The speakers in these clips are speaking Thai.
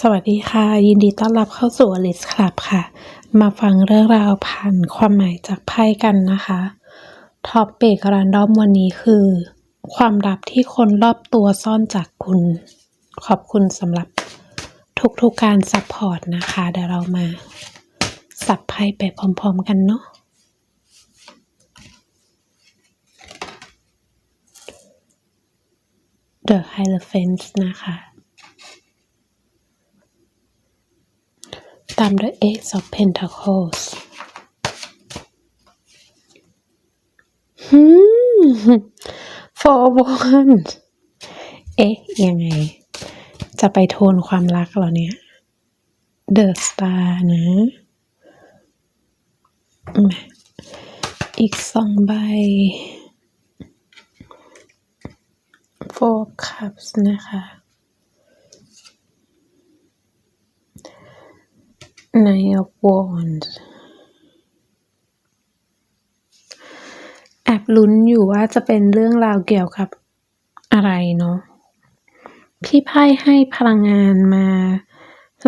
สวัสดีค่ะ ยินดีต้อนรับเข้าสู่ Alice Club ค่ะ มาฟังเรื่องราวผ่านความหมายจากไพ่กันนะคะท็อปเปกรันดอมวันนี้คือ ความลับที่คนรอบตัวซ่อนจากคุณ ขอบคุณสำหรับทุกๆการซัพพอร์ตนะคะ เดี๋ยวเรามา สับไพ่ไปพร้อม ๆ กันเนาะ The Hierophant นะคะ ตามด้วย Ace of Pentacles หืม Four of Wands เอ๊ะ ยังไง จะไปโทนความรักเหรอเนี่ย The Star นะอีกสองใบ Four of Cups นะคะ Nine of Wands แอบลุ้นอยู่ว่าจะเป็นเรื่องราวเกี่ยวกับอะไรเนาะพี่ไพ่ให้พลังงานมา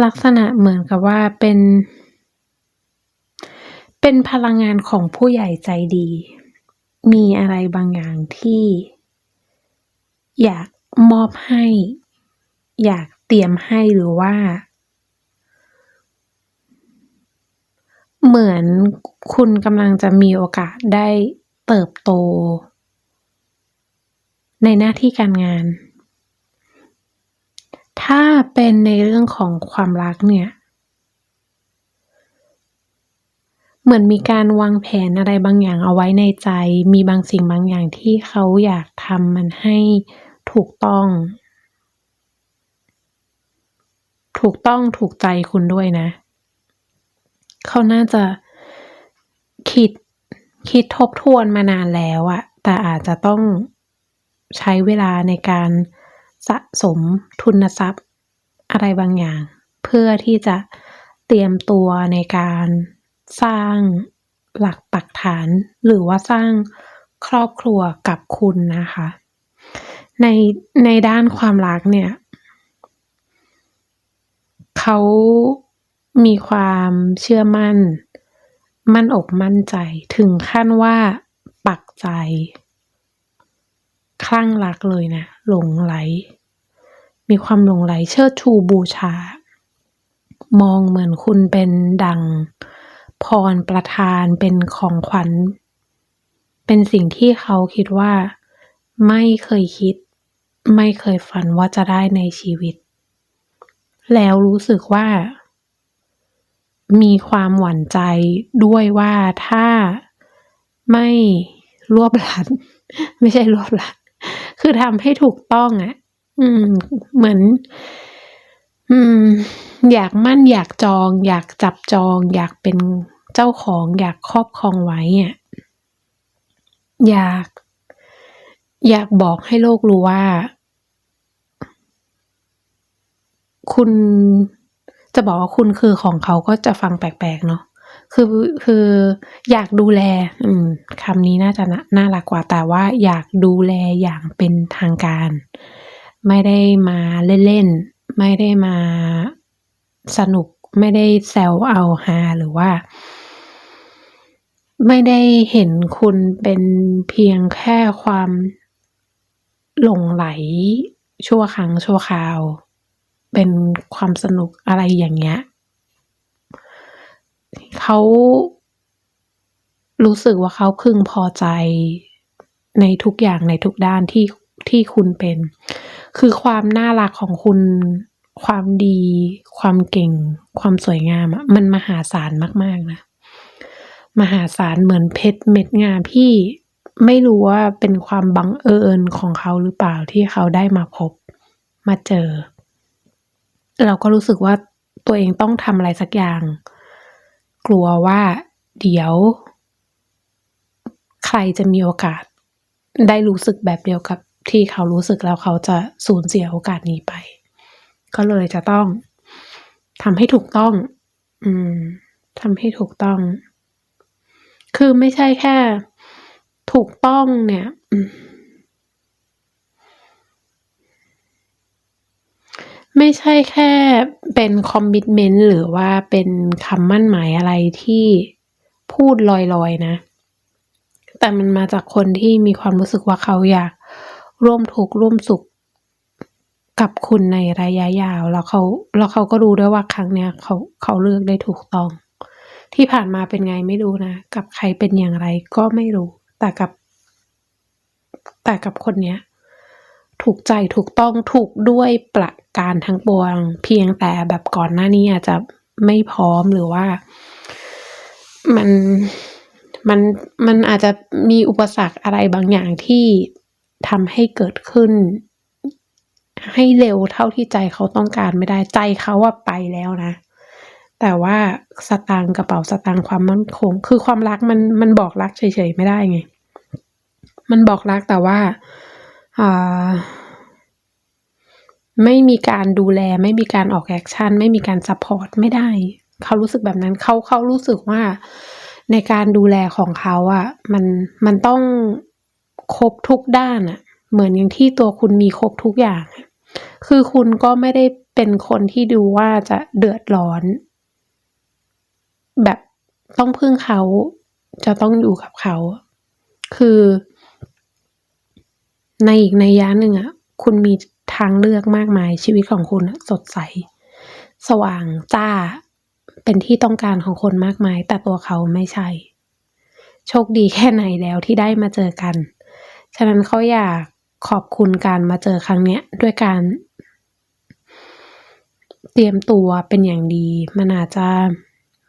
ลักษณะเหมือนกับว่าเป็น เป็นพลังงานของผู้ใหญ่ใจดี มีอะไรบางอย่างที่ อยากมอบให้ อยากเตรียมให้หรือว่า เหมือนคุณกำลังจะมีโอกาสได้เติบโต ในหน้าที่การงาน ถ้าเป็นในเรื่องของความรักเนี่ย เหมือนมีการวางแผนอะไรบางอย่างเอาไว้ในใจ มีบางสิ่งบางอย่างที่เขาอยากทำมันให้ถูกต้อง ถูกต้องถูกใจคุณด้วยนะ เขาน่าจะคิดคิดทบทวนมานานแล้วอะแต่อาจจะต้องใช้เวลาในการสะสมทุนทรัพย์อะไรบางอย่าง เพื่อที่จะเตรียมตัวในการสร้างหลักปักฐาน หรือว่าสร้างครอบครัวกับคุณนะคะ ในในด้านความรักเนี่ย เขา มีความเชื่อมั่น มั่นอกมั่นใจ ถึงขั้นว่าปักใจ คลั่งรักเลยนะ หลงไหล มีความหลงไหลเชิดชูบูชา มองเหมือนคุณเป็นดังพรประทานเป็นของขวัญ เป็นสิ่งที่เขาคิดว่า ไม่เคยคิด ไม่เคยฝันว่าจะได้ในชีวิต แล้วรู้สึกว่า มีความหวั่นใจด้วยว่าถ้าไม่รวบรัด ไม่ใช่รวบรัด คือทำให้ถูกต้องอะ่ะ อืม เหมือน อืม อยากมั่นอยากจอง อยากจับจอง อยากเป็นเจ้าของ อยากครอบครองไว้อะอยาก อยากบอกให้โลกรู้ว่า คุณ จะบอกว่าคุณคือของเขาก็จะฟังแปลกๆเนาะคือคืออยากดูแล อืมคำนี้น่าจะน่าน่ารักกว่าแต่ว่าอยากดูแลอย่างเป็นทางการ ไม่ได้มาเล่นๆไม่ได้มาสนุกไม่ได้แซวเอาฮาหรือว่า ไม่ได้เห็นคุณเป็นเพียงแค่ความหลงไหลชั่วครั้งชั่วคราว เป็นความสนุกอะไรอย่างเงี้ยเขารู้สึกว่าเขาพึงพอใจในทุกอย่างในทุกด้านที่ที่คุณเป็น คือความน่ารักของคุณความดี ความเก่ง ความสวยงามมันมหาศาลมาก ๆ นะ มหาศาลเหมือนเพชรเม็ดงามที่ไม่รู้ว่าเป็นความบังเอิญของเขาหรือเปล่าที่เขาได้มาพบมาเจอ เราก็รู้สึกว่าตัวเองต้องทำอะไรสักอย่าง กลัวว่าเดี๋ยว ใครจะมีโอกาส ได้รู้สึกแบบเดียวกับที่เขารู้สึกแล้วเขาจะสูญเสียโอกาสนี้ไป ก็เลยจะต้องทำให้ถูกต้อง อืมทำให้ถูกต้อง คือไม่ใช่แค่ ถูกต้องเนี่ย อืม ไม่ใช่แค่เป็นคอมมิตเมนต์หรือว่าเป็นคำมั่นหมายอะไรที่พูดลอยๆนะ แต่มันมาจากคนที่มีความรู้สึกว่าเขาอยากร่วมทุกข์ร่วมสุขกับคุณในระยะยาว แล้วเขาแล้วเขาก็รู้ด้วยว่าครั้งเนี้ยเขาเขาเลือกได้ถูกต้อง ที่ผ่านมาเป็นไงไม่รู้นะ กับใครเป็นอย่างไรก็ไม่รู้ แต่กับ แต่กับคนเนี้ย ถูกใจถูกต้องถูกด้วยประ การทั้งปวง เพียงแต่แบบก่อนหน้านี้อาจจะไม่พร้อมหรือว่า มันมันมันอาจจะมีอุปสรรคอะไรบางอย่างที่ทำให้เกิดขึ้น ให้เร็วเท่าที่ใจเขาต้องการไม่ได้ใจเขาว่าไปแล้วนะ แต่ว่าสตางค์กระเป๋าสตางค์ความมั่นคง คือความรักมันมันบอกรักเฉยๆไม่ได้ไง มันบอกรักแต่ว่าอ่า ไม่มีการดูแล ไม่มีการออกแอคชั่น ไม่มีการซัพพอร์ตไม่ได้ เขารู้สึกแบบนั้นเขาเขารู้สึกว่าในการดูแลของเขาอะมันมันต้องครบทุกด้านอะเหมือนอย่างที่ตัวคุณมีครบทุกอย่าง คือคุณก็ไม่ได้เป็นคนที่ดูว่าจะเดือดร้อน แบบต้องพึ่งเขาจะต้องอยู่กับเขา คือ ในอีกในยะหนึ่งอะคุณมี ทางเลือกมากมายชีวิตของคุณสดใส สว่างจ้าเป็นที่ต้องการของคนมากมาย แต่ตัวเขาไม่ใช่ โชคดีแค่ไหนแล้วที่ได้มาเจอกัน ฉะนั้นเขาอยากขอบคุณการมาเจอครั้งเนี้ยด้วยการ เตรียมตัวเป็นอย่างดี มันอาจจะ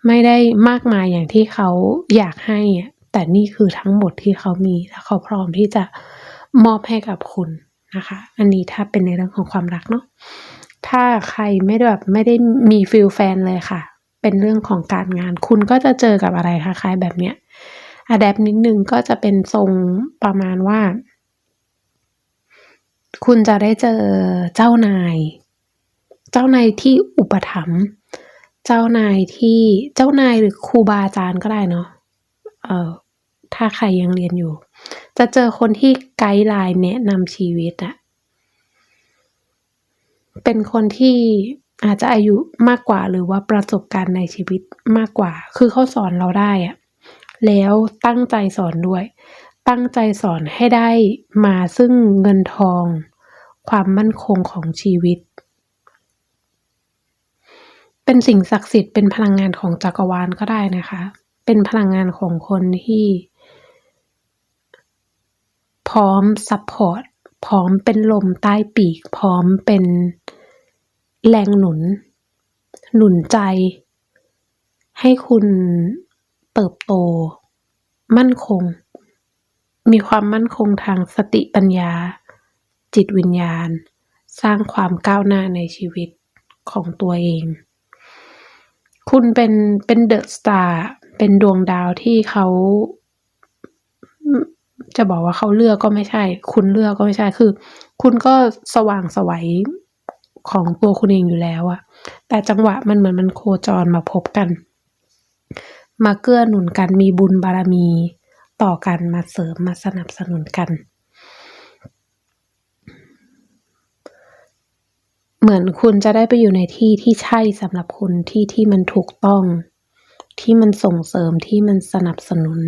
ไม่ได้มากมายอย่างที่เขาอยากให้แต่นี่คือทั้งหมดที่เขามีและเขาพร้อมที่จะมอบให้กับคุณ นะคะ อันนี้ถ้าเป็นในเรื่องของความรักเนาะถ้าใครไม่ได้แบบไม่ได้มีฟีลแฟนเลยค่ะ เป็นเรื่องของการงาน คุณก็จะเจอกับอะไรคล้ายๆแบบเนี้ยอะแดปนิดนึงก็จะเป็นทรงประมาณว่า คุณจะได้เจอเจ้านาย เจ้านายที่อุปถัมภ์เจ้านายที่เจ้านายหรือครูบาอาจารย์ก็ได้เนาะเอ่อถ้าใครยังเรียนอยู่ จะเจอคนที่ไกด์ไลน์แนะนำชีวิตอะเป็นคนที่อาจจะอายุมากกว่าหรือว่าประสบการณ์ในชีวิตมากกว่า คือเขาสอนเราได้อะแล้วตั้งใจสอนด้วย ตั้งใจสอนให้ได้มาซึ่งเงินทอง ความมั่นคงของชีวิต เป็นสิ่งศักดิ์สิทธิ์เป็นพลังงานของจักรวาลก็ได้นะคะ เป็นพลังงานของคนที่ พร้อมซัปพอร์ต พร้อมเป็นลมใต้ปีก พร้อมเป็นแรงหนุน หนุนใจ ให้คุณเติบโต มั่นคง มีความมั่นคงทางสติปัญญา จิตวิญญาณ สร้างความก้าวหน้าในชีวิตของตัวเอง คุณเป็นเป็น The Star เป็นดวงดาวที่เขา จะบอกว่าเขาเลือกก็ไม่ใช่ คุณเลือกก็ไม่ใช่คือ คุณก็สว่างสวัยของตัวคุณเองอยู่แล้วอะแต่จังหวะมันเหมือนมันโคจรมาพบกัน มาเกื้อหนุนกันมีบุญบารมีต่อกันมาเสริมมาสนับสนุนกัน เหมือนคุณจะได้ไปอยู่ในที่ที่ใช่สำหรับคุณที่ที่มันถูกต้อง ที่มันส่งเสริมที่มันสนับสนุน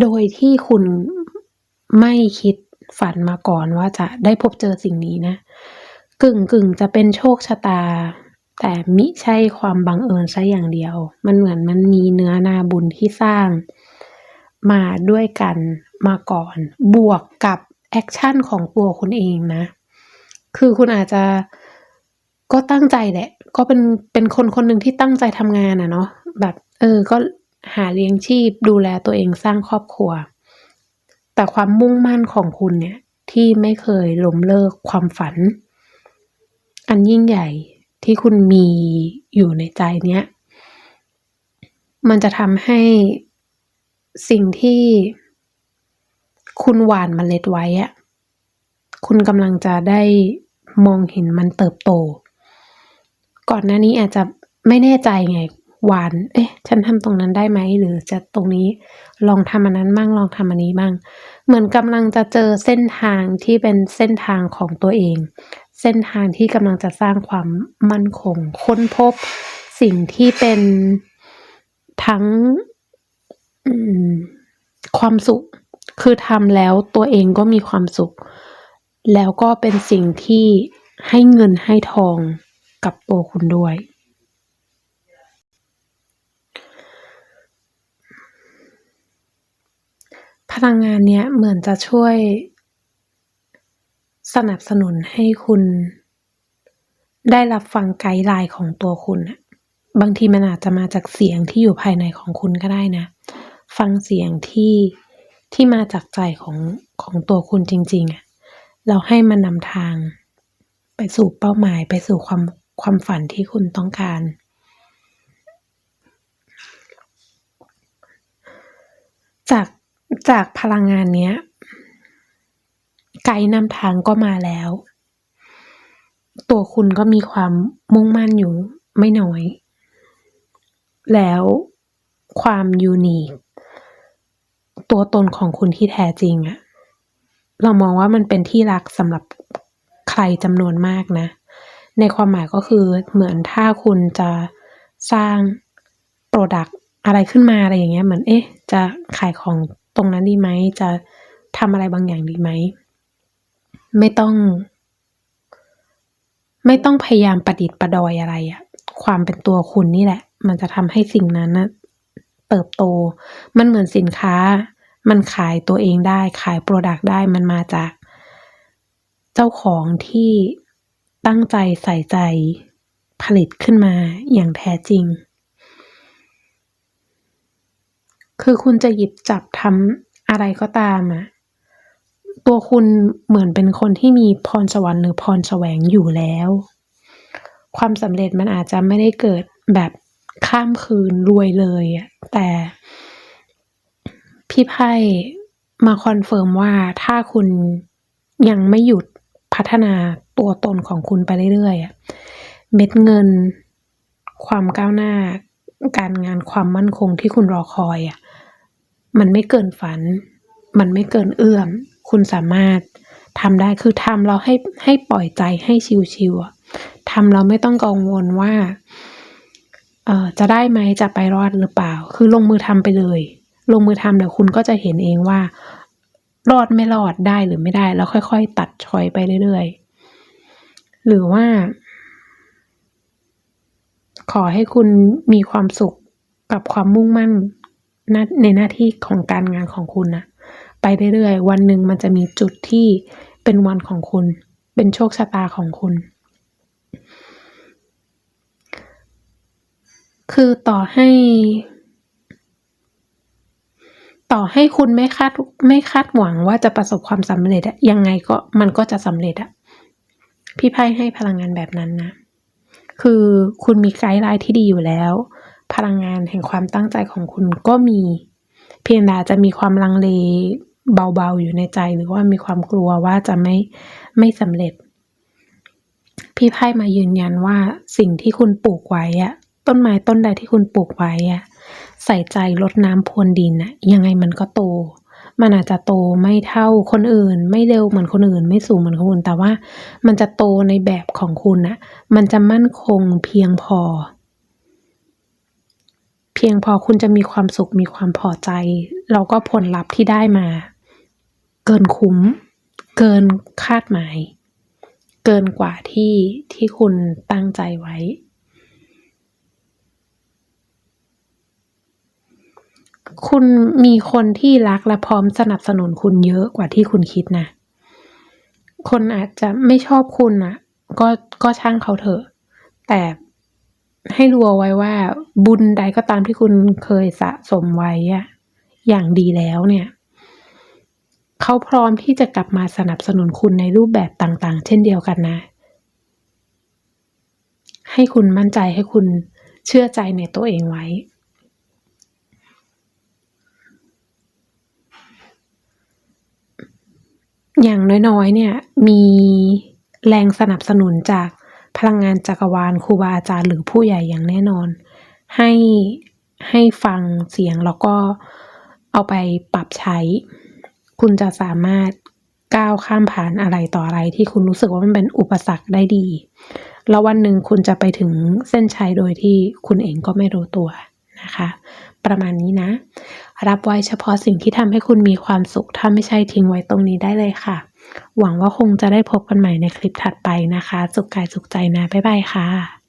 โดยที่คุณไม่คิดฝันมาก่อนว่าจะได้พบเจอสิ่งนี้นะ กึ่งๆจะเป็นโชคชะตา แต่มิใช่ความบังเอิญเสียอย่างเดียว มันเหมือนมันมีเนื้อนาบุญที่สร้าง มาด้วยกันมาก่อน บวกกับแอกชันของตัวคุณเองนะ คือคุณอาจจะก็ตั้งใจแหละ ก็เป็นเป็นคนคนหนึ่งที่ตั้งใจทำงานอะเนาะแบบ เออ ก็ หาเลี้ยงชีพดูแลตัวเองสร้างครอบครัว แต่ความมุ่งมั่นของคุณเนี่ยที่ไม่เคยล้มเลิกความฝัน อันยิ่งใหญ่ที่คุณมีอยู่ในใจเนี้ยมันจะทำให้สิ่งที่คุณหว่านเมล็ดไว้อะคุณกำลังจะได้มองเห็นมันเติบโต ก่อนหน้านี้อาจจะไม่แน่ใจไง หวาน เอ๊ะ ฉันทำตรงนั้นได้ไหม หรือจะตรงนี้ลองทำอันนั้นมั่งลองทำอันนี้มั่งเหมือนกำลังจะเจอเส้นทางที่เป็นเส้นทางของตัวเอง เส้นทางที่กำลังจะสร้างความมั่นคง ค้นพบสิ่งที่เป็นทั้งความสุข คือทำแล้วตัวเองก็มีความสุข แล้วก็เป็นสิ่งที่ให้เงินให้ทองกับตัวคุณด้วย พลังงานเนี้ยเหมือนจะช่วย สนับสนุนให้คุณ ได้รับฟังไกด์ไลน์ของตัวคุณนะบางทีมันอาจจะมาจากเสียงที่อยู่ภายในของคุณก็ได้นะ ฟังเสียงที่ที่มาจากใจของของตัวคุณจริง ๆอะแล้วให้มันนำทาง ไปสู่เป้าหมายไปสู่ความความฝันที่คุณต้องการ จาก จากพลังงานเนี้ย ไกด์นำทางก็มาแล้ว ตัวคุณก็มีความมุ่งมั่นอยู่ไม่น้อย แล้วความ unique ตัวตนของคุณที่แท้จริงอะเรามองว่ามันเป็นที่รักสำหรับใครจำนวนมากนะ ในความหมายก็คือเหมือนถ้าคุณจะสร้างพรดักต์อะไรขึ้นมาอะไรอย่างเงี้ยเหมือนเอ๊ะ จะขายของ ตรงนั้นดีไหม จะทำอะไรบางอย่างดีไหม ไม่ต้อง ไม่ต้องพยายามประดิดประดอยอะไรอะความเป็นตัวคุณนี่แหละ มันจะทำให้สิ่งนั้นนะเติบโต มันเหมือนสินค้า มันขายตัวเองได้ ขายพรดักต์ได้ มันมาจาก เจ้าของที่ตั้งใจใส่ใจผลิตขึ้นมาอย่างแท้จริง คือคุณจะหยิบจับทำอะไรก็ตามอะตัวคุณเหมือนเป็นคนที่มีพรสวรรค์หรือพรแสวงอยู่แล้ว ความสำเร็จมันอาจจะไม่ได้เกิดแบบข้ามคืนรวยเลยอะแต่พี่ไพ่มาคอนเฟิร์มว่าถ้าคุณยังไม่หยุดพัฒนาตัวตนของคุณไปเรื่อยๆอะเม็ดเงิน ความก้าวหน้า การงานความมั่นคงที่คุณรอคอยอะ มันไม่เกินฝัน มันไม่เกินเอื้อม คุณสามารถทำได้คือทำแล้วให้ให้ปล่อยใจให้ชิลๆทำแล้วไม่ต้องกังวลว่า เอ่อจะได้ไหมจะไปรอดหรือเปล่า คือลงมือทำไปเลย ลงมือทำเดี๋ยวคุณก็จะเห็นเองว่า รอดไม่รอดได้หรือไม่ได้ แล้วค่อย ๆ ตัดชอยไปเรื่อยๆ หรือว่า ขอให้คุณมีความสุขกับความมุ่งมั่น หน้าในหน้าที่ของการงานของคุณนะไปเรื่อยๆวันหนึ่งมันจะมีจุดที่เป็นวันของคุณ เป็นโชคชะตาของคุณ คือต่อให้ ต่อให้คุณไม่คาดไม่คาดหวังว่าจะประสบความสำเร็จอะยังไงก็มันก็จะสำเร็จอะพี่ไพ่ให้พลังงานแบบนั้นนะ คือคุณมีไกด์ไลน์ที่ดีอยู่แล้ว พลังงานแห่งความตั้งใจของคุณก็มี เพียงแต่จะมีความลังเลเบาๆอยู่ในใจหรือว่ามีความกลัวว่าจะไม่ไม่สำเร็จ พี่ไพ่มายืนยันว่าสิ่งที่คุณปลูกไว้อะต้นไม้ต้นใดที่คุณปลูกไว้อะใส่ใจรดน้ำพรวนดินน่ะยังไงมันก็โต มันอาจจะโตไม่เท่าคนอื่น ไม่เร็วเหมือนคนอื่น ไม่สูงเหมือนคนอื่น แต่ว่ามันจะโตในแบบของคุณน่ะมันจะมั่นคงเพียงพอ เพียงพอคุณจะมีความสุขมีความพอใจ แล้วก็ผลลัพธ์ที่ได้มา เกินคุ้ม เกินคาดหมาย เกินกว่าที่ที่คุณตั้งใจไว้ คุณมีคนที่รักและพร้อมสนับสนุนคุณเยอะกว่าที่คุณคิดนะ คนอาจจะไม่ชอบคุณน่ะก็ก็ช่างเขาเถอะ แต่ ให้รู้เอาไว้ว่า บุญใดก็ตามที่คุณเคยสะสมไว้อะอย่างดีแล้วเนี่ยเขาพร้อมที่จะกลับมาสนับสนุนคุณในรูปแบบต่างๆ เช่นเดียวกันนะ ให้คุณมั่นใจให้คุณเชื่อใจในตัวเองไว้ อย่างน้อยๆ เนี่ย มีแรงสนับสนุนจาก ลังงานจักรวาลครูบาอาจารย์หรือผู้ใหญ่อย่างแน่นอน ให้ให้ฟังเสียงแล้วก็เอาไปปรับใช้ คุณจะสามารถก้าวข้ามผ่านอะไรต่ออะไรที่คุณรู้สึกว่ามันเป็นอุปสรรคได้ดี แล้ววันหนึ่งคุณจะไปถึงเส้นชัยโดยที่คุณเองก็ไม่รู้ตัวนะคะ ประมาณนี้นะ รับไว้เฉพาะสิ่งที่ทำให้คุณมีความสุข ถ้าไม่ใช่ทิ้งไว้ตรงนี้ได้เลยค่ะ หวังว่าคงจะได้พบกันใหม่ในคลิปถัดไปนะคะ สุขกายสุขใจนะ บ๊ายบายค่ะ